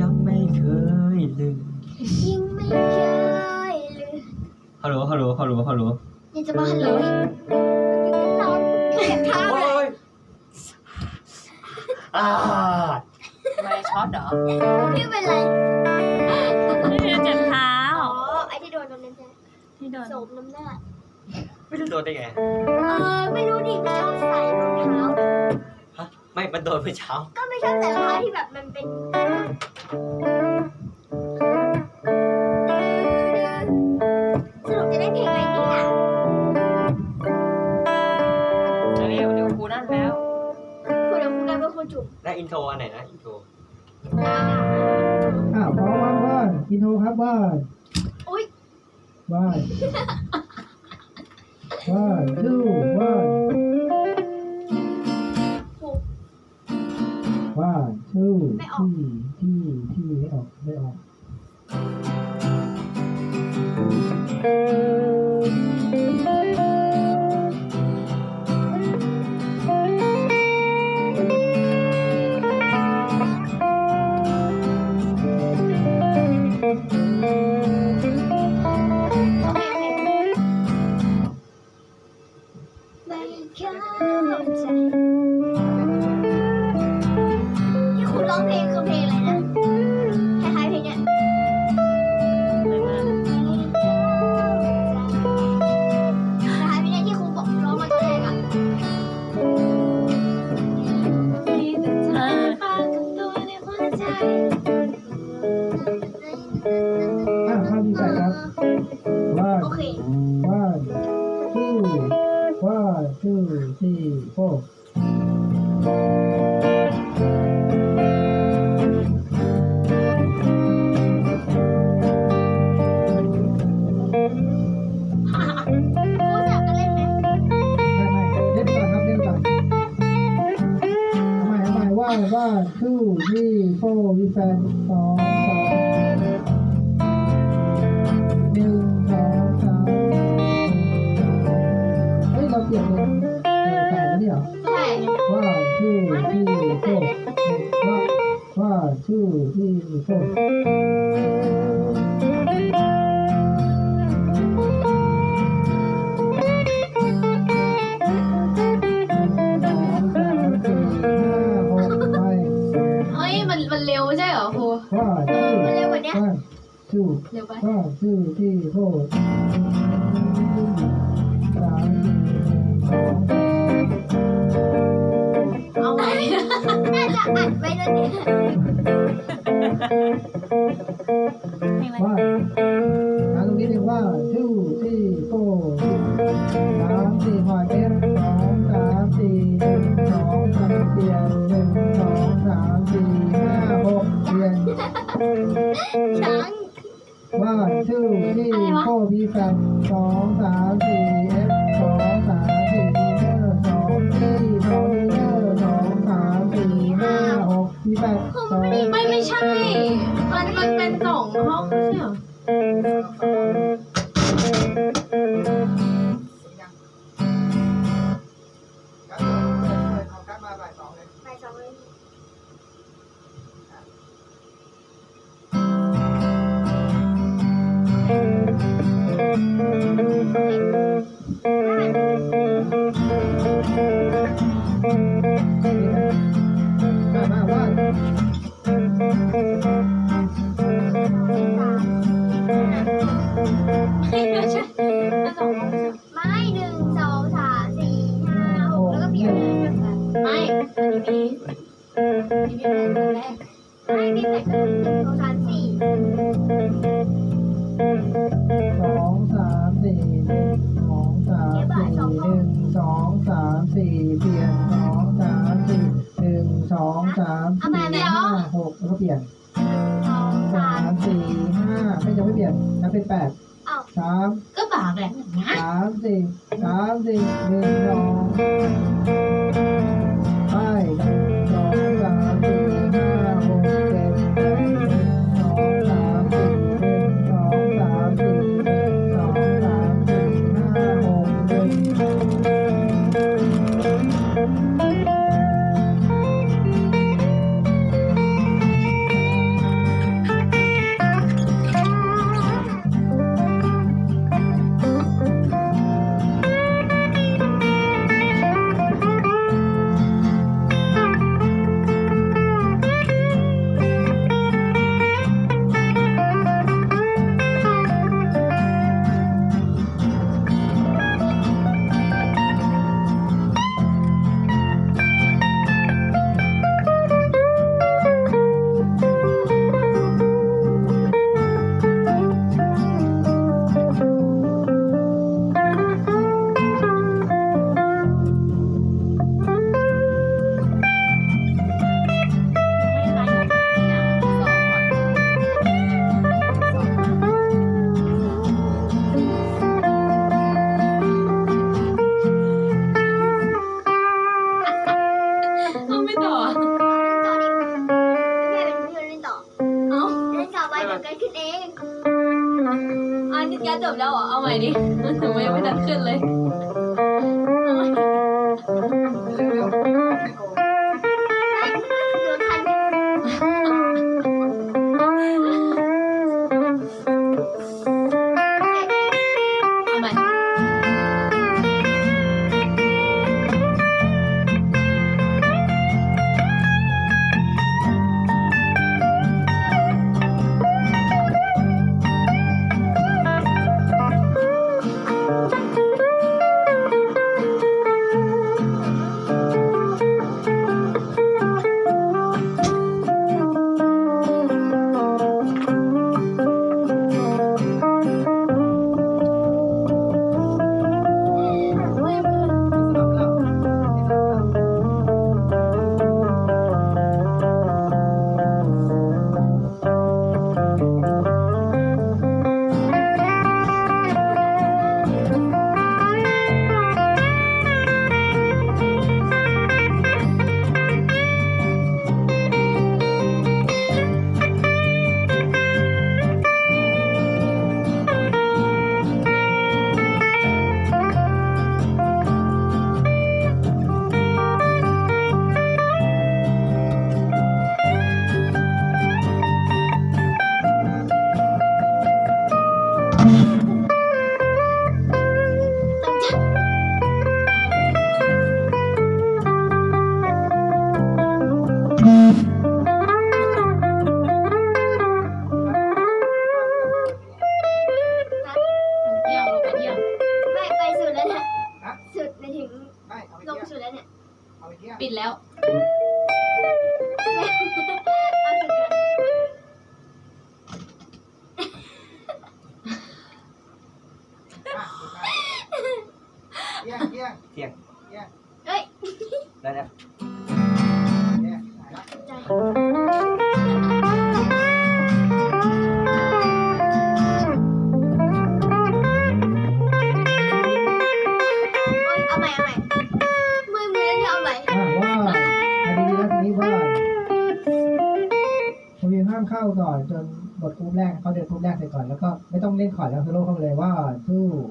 ยังไม่เคยลืมยิ่งไม่เคยลืมฮัลโหลฮัลโหลฮัลโหลฮัลโหลนี่จะมาฮัลโหลอีกนอนเก็บเท้าเลยอ่าไม่ช็อตเหรอพี่เป็นไรไม่เป็นเจ็บเท้าอ๋อไอ้ที่โดนตรงนั้นใช่ไหมที่โดนโสมน้ำหน้าไม่รู้โดนได้ไงเออไม่รู้ดิไม่ชอบใส่รองเท้าฮะไม่มันโดนเมื่อเช้าก็ไม่ชอบใส่รองเท้าที่แบบมันเป็น สรุปจะได้เพลงอะไรเนี่ยเร็วเดี๋ยวครูนั่นแล้ว คุณเดี๋ยวคุณกลายเป็นคนจุ่มแล้วอินโทรอันไหนนะอินโทรอ้าวพร้อมว่านว่านอินโทรครับว่านอุ้ยว่านว่านดูว่านครูว่านทูที่ที่ที่ไม่ออกไม่ออก หั กพีแฟนสองไม่ไม่ใช่ มันมันเป็นสองห้อง สองสามสี่หนึ่งสองสามสี่หนึ่งสองสามสี่เปลี่ยนสองสามสี่หนึ่งสองสามสี่ห้าหกแล้วก็เปลี่ยนสองสาสามมสี่ห้าไม่ยังไม่เปลี่ยนนับเป็นแปด เดี๋ยกิขึ้นเองอันนี้แกจบแล้วเหรอ เอาใหม่ดิหนูยังไม่ทันขึ้นเลย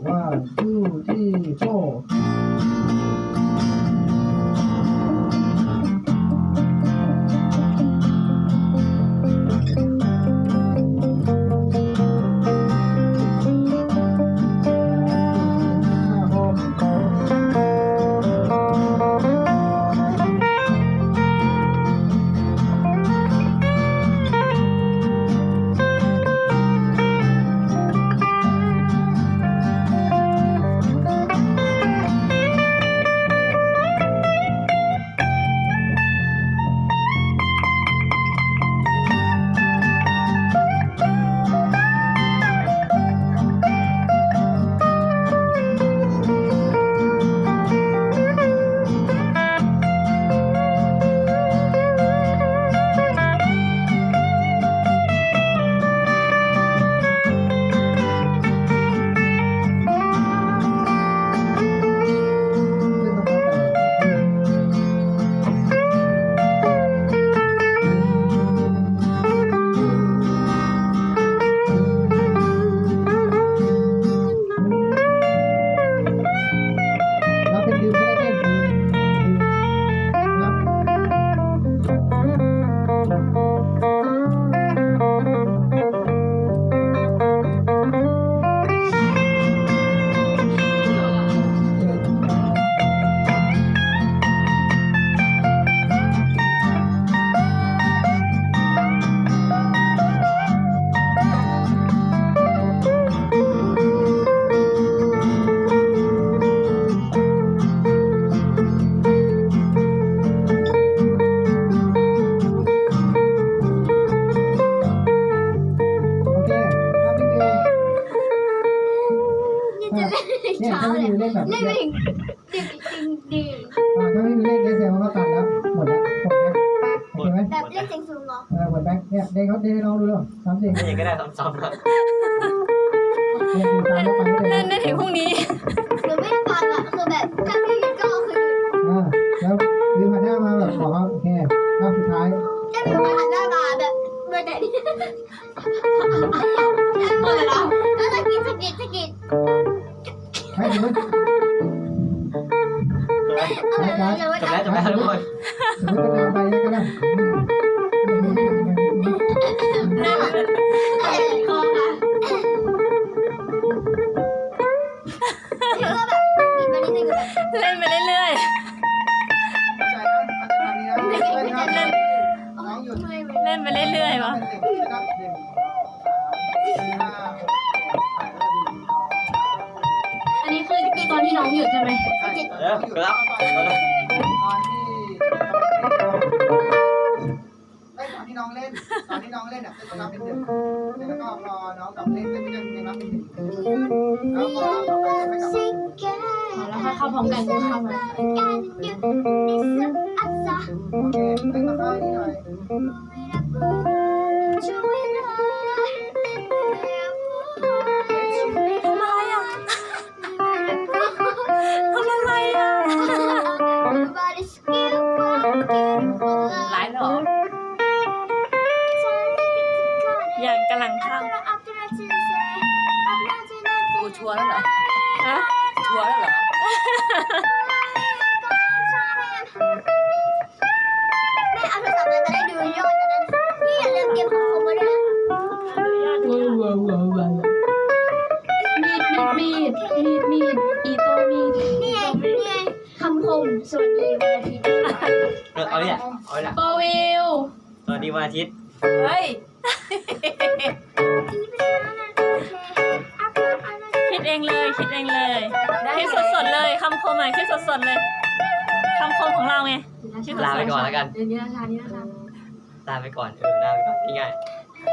万不计错。 ได้ซ้ำๆนะนั่นนั่นถึงพรุ่งนี้หนูไม่ได้ฟังอะคือแบบแค่พี่ก็คืออ่าแล้วยืนหันหน้ามาแบบขอโอเครอบสุดท้าย แค่พี่าหันหน้ามาแบบเมื่อไหร่เมื่อไหร่แล้วจะกินสกิดสกิดให้ดูเอาแบบนั้นเลยว่าจบจะ แล้วจบแล้วทุกคน สมมติกระดานไปแล้วก็ได้ อะไรคอค่ะแล้วก็แบบกินมานิดนึงแบบเล่นไปเรื่อยน้องหยุดไม่ๆเล่นไปเรื่อยๆวะเป็นเด็กนะครับหนึ่งสองสามสี่ห้าหกเจ็ดแปดเก้าสิบอันนี้คือตอนที่น้องหยุดใช่ไหมเดี๋ยวครับ นที่น้องเล่น ตอนที่น้องเล่นอะเต้นจะนับเป็นหนึ่งแล้วก็พอน้องกลับเล่นก็จะยังนับเป็นหนึ่งแล้วพอเราต่อไปจะไม่กลับมาแล้วถ้าเข้าพร้อมกันก็เข้ามาโอเคเต้นมาค่ายนิดหน่อย เลยคำคมใหม่คิดสดๆเลยคำคมของเราไงคิดสดๆลาไปก่อนแล้วกัน เดี๋ยวนี้นะคะนี่นะคะลาไปก่อนเออลาไปก่อนนี่ไง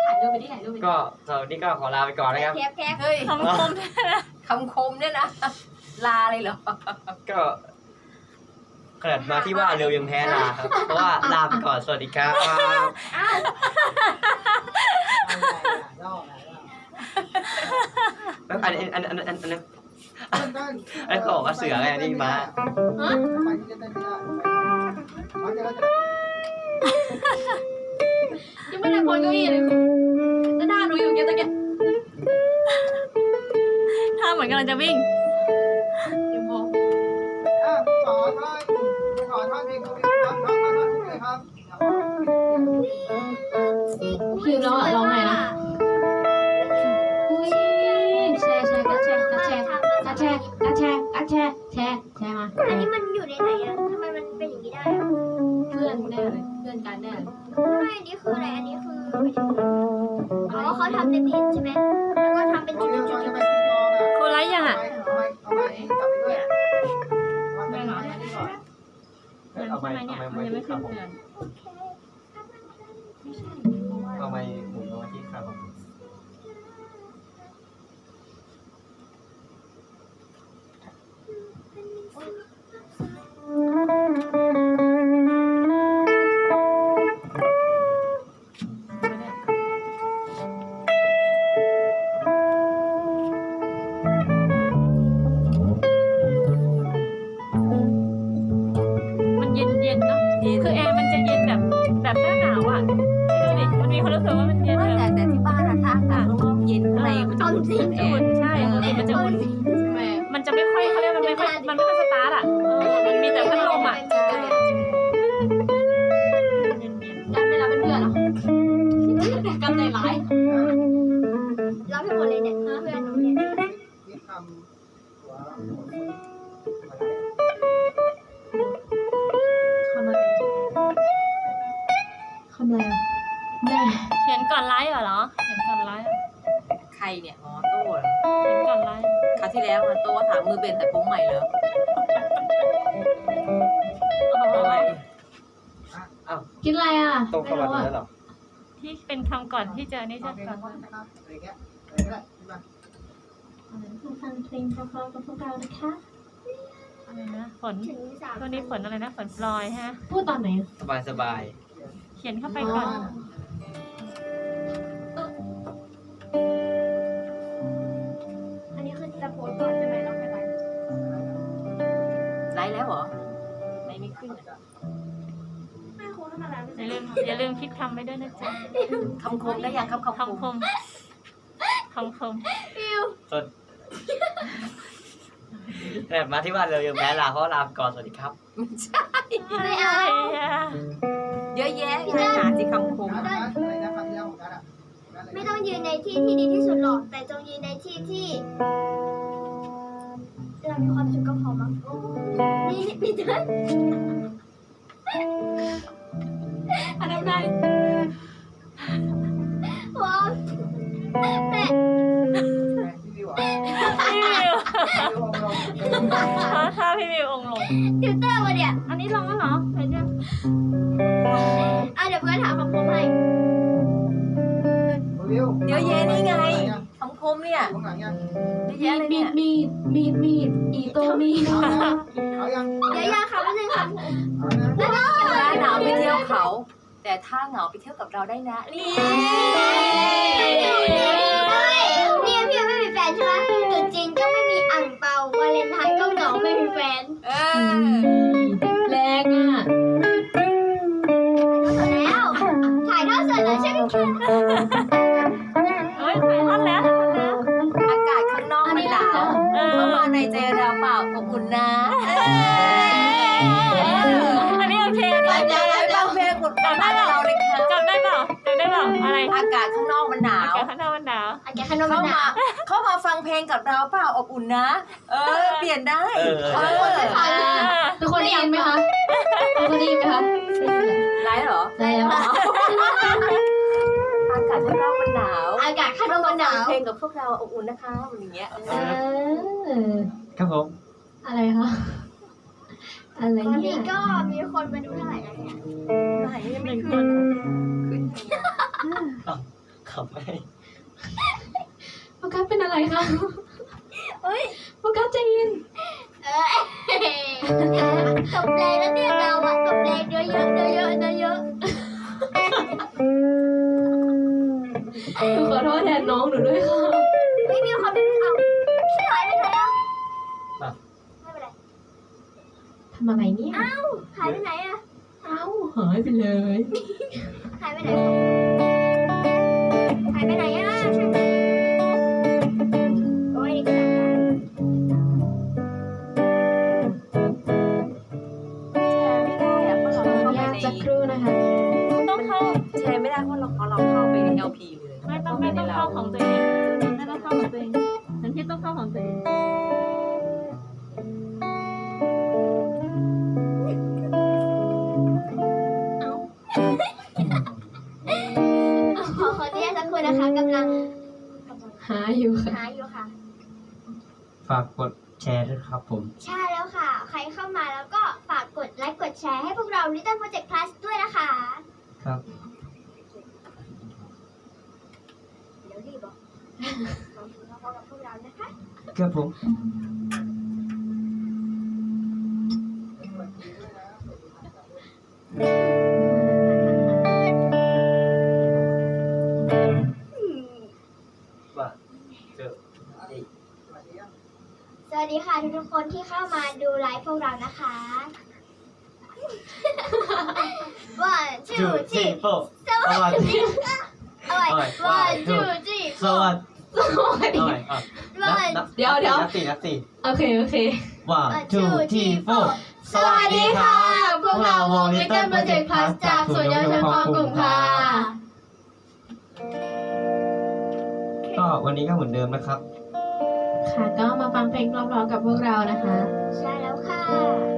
ถ่ายรูปไปที่ถ่ายรูปไปดิก็สำหรับวันนี้ก็ขอลาไปก่อนนะครับ แคบแคบเฮ้ยคำคมคำคมเนี่ยนะ ลาเลยเหรอ ก็ขนาดมาที่ว่าเร็วยังแพ้ลาครับ เพราะว่าลาไปก่อนสวัสดีครับแล้วอันอันอันอันอัน อันนั้นอันเขาบอกว่าเสือไงนี่ม้าไปที่จะเต้นไม่ได้มันจะแล้วจะยังไม่ได้พ้นเก้าอี้เลยแล้วหน้าหนูอยู่เงี้ยตะเกียบถ้าเหมือนกำลังจะวิ่งเดี๋ยวโบอะขอท่อนขอท่อนเพลงของพี่ครับท่อนท่อนท่อนเลยครับคิวแล้วอะร้องไงนะ กันแน่เลยไม่อันนี้คืออะไร อันนี้คืออ๋อเขาทำในเพจใช่ไหมแล้วก็ทำเป็นโอจุดเคๆก่อนจุจะดไปตีกลองอะคนไร้ยังอะเอาไปเอาไปกลับไปด้วยวางเป็นไม้นี่ก่อนเพื่อนใช่ไหมเนี่ยมันยังไม่ขึ้นเพื่อนเอา อะไรอะตรงเข้ามาตรงนั้นเหรอที่เป็นคำก่อนที่เจอนี่ฟัใช่งเพลงก่อนเพราะนะครับอะไรเงี้ยอะไรก็ได้ขึ้นมาฟังเพลงเพราะๆกับพวกเรานะคะอะไรนะฝนถึงสามตัวนี้ฝนอะไรนะฝนปลอยฮะ พูดตอนไหน สบายสบาย เขียนเข้าไปก่อนอัน อย่าลืมคิดคำไว้ด้วยนะจ๊ะคำคมได้ยังครับคำคมคำคมคำคมฟิวส่วนแกลับมาที่ว่าเรายังแพ้ลาเพราะลาก่อนสวัสดีครับ ไม่เอา เยอะแยะไงหาสิคำคมอะไรนะครับที่เราของกันอะไม่ต้องยืนในที่ที่ดีที่สุดหรอก แต่จงยืนในที่ที่เรามีความสุขก็พอมั้งนี่นี่เดิางหลังยังเยอะแยะเลยมีเนี่ดยมีดมีดมีดอีโตมีดเอายังเดี๋ยวยาค่ะแป๊บนึงค่ะเอานะแล้วก็หน้าหนาวไปเที่ยวเขา แต่ถ้าเหงาไปเที่ยวกับเราได้นะนี่เนี่ยพี่ไม่มีแฟนใช่ไหมตุ๊จีนก็ไม่มีอ่างเปาวาเลนไทน์ก็เหงาไม่มีแฟน มเข้าหมานาวเข้ามาฟังเพลงกับเราเปล่าอบอุ่นนะ เออ เปลี่ยนได้เออ เออทุกคนได้ยินไหมคะทุกคนได้ยินไหมคะไลฟ์เหรอได้แล้วอากาศข้างนอกมันหนาวอากาศขนมหนาวเพลงกับพวกเราอบอุ่นนะคะอย่างเงี้ยเออครับผม อะไรคะอะไรตอนเนี่นี้ยก็มีคนมาดูเท่าไหร่แล้วเนี่ยไหนยังไม่ขึ้นขึ้นขับไม่โฟกัสเป็น อะไรคะเฮ้ยโฟกัสใจเย็นเออตบแรงแล้วเนี่ยเราอะตบแรงเยอะเยอะเยอะเยอะเยอะเยอะหนูขอโทษแทนน้องหนูด้วยค่ะไม่มีคนดูเอาหายไปไหนอะไม่เป็นไรทำอะไรเนี่ยเอ้าหายไปไหนอะเอ้าหายไปเลย หายไปไหนหายไปไหนอะ เลยไม่ต้องไม่ต้องเข้าของตัวเองไม่ต้องเข้าของตัวเองฉันคิดต้องเข้าของตัวเองขอขออนุญาตสักคนนะคะกำลังหาอยู่ค่ะ หาอยู่ค่ะ ฝากกดแชร์ด้วยครับผม ใช่แล้วค่ะ ใครเข้ามาแล้วก็ฝากกดไลค์กดแชร์ให้พวกเรา Little Project Plus ด้วยนะคะ ครับ เดี๋ยวรีบบอกลองถึงพอกับพวกเรานะคะ ครับผม ว่าเจอนี่สวัสดีค่ะทุกๆคนที่เข้ามาดูไลฟ์พวกเรานะคะ one จู two จี three โฟสวัสดี เอาไว้ one two three สวัสดี เอาใหม่อะนับ one นับเดี๋ยวเดี๋ยว นับสี่นับสี่โอเค โอเค one two three four สวัสดีค่ะ พวกเราวง Little Project Plus จากส่วนย์เยาวชนของกลุ่มค่ะ ก็วันนี้ก็เหมือนเดิมนะครับ ค่ะ ก็มาฟังเพลงเพร้อมๆกับพวกเรานะคะ ใช่แล้วค่ะ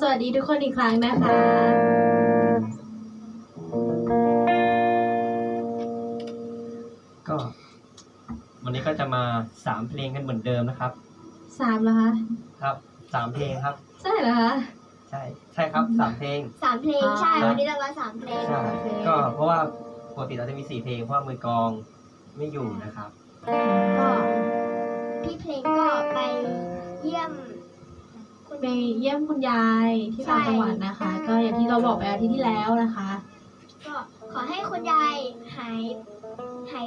สวัสดีทุกคนอีกครั้งนะคะก็ วันนี้ก็จะมาสามเพลงกันเหมือนเดิมนะครับ สามแล้วคะครับสามเพลงครับ ใช่เหรอคะใช่ใช่ครับสามเพลง สามเพลงใช่ครับวันนี้เรามาสามเพลงใช่โอเคก็เพราะว่าปกติเราจะมีสี่เพลงเพราะว่ามือกลองไม่อยู่นะครับ ก็พี่เพลงก็ไปเยี่ยมคุณ ไปเยี่ยมคุณยายที่ต่างจังหวัดนะคะ ก็อย่างที่เราบอกไปอาทิตย์ที่แล้วนะคะ ก็ขอให้คุณยายหายหาย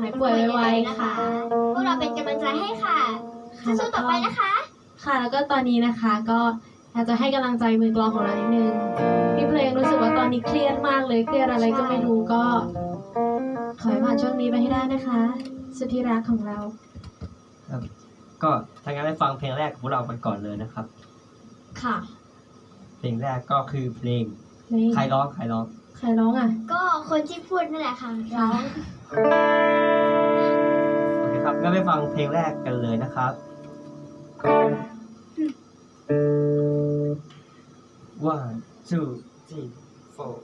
หายป่วยไวๆนะค่ะคะพวกเราเป็นกำลังใจให้ค่ะค่ะสู้ๆต่อไปนะคะ ค่ะแล้วก็ตอนนี้นะคะก็อยากจะให้กำลังใจมือกลองของเรานิดนึงพี่เพลงรู้สึกว่าตอนนี้เครียดมากเลยเครียดอะไรก็ไม่รู้ก็ขอให้ผ่านช่วงนี้ไปให้ได้นะคะ สุดที่รักของเรา ก็ถ้างั้นได้ฟังเพลงแรกของพวกเรากันก่อนเลยนะครับ ค่ะ เพลงแรกก็คือเพลงเพลงใครร้องใครร้องใครร้องอะ ก็คนที่พูดนั่นแหละค่ะร้องโอเคครับงั้นไปฟังเพลงแรกกันเลยนะครับ one two three four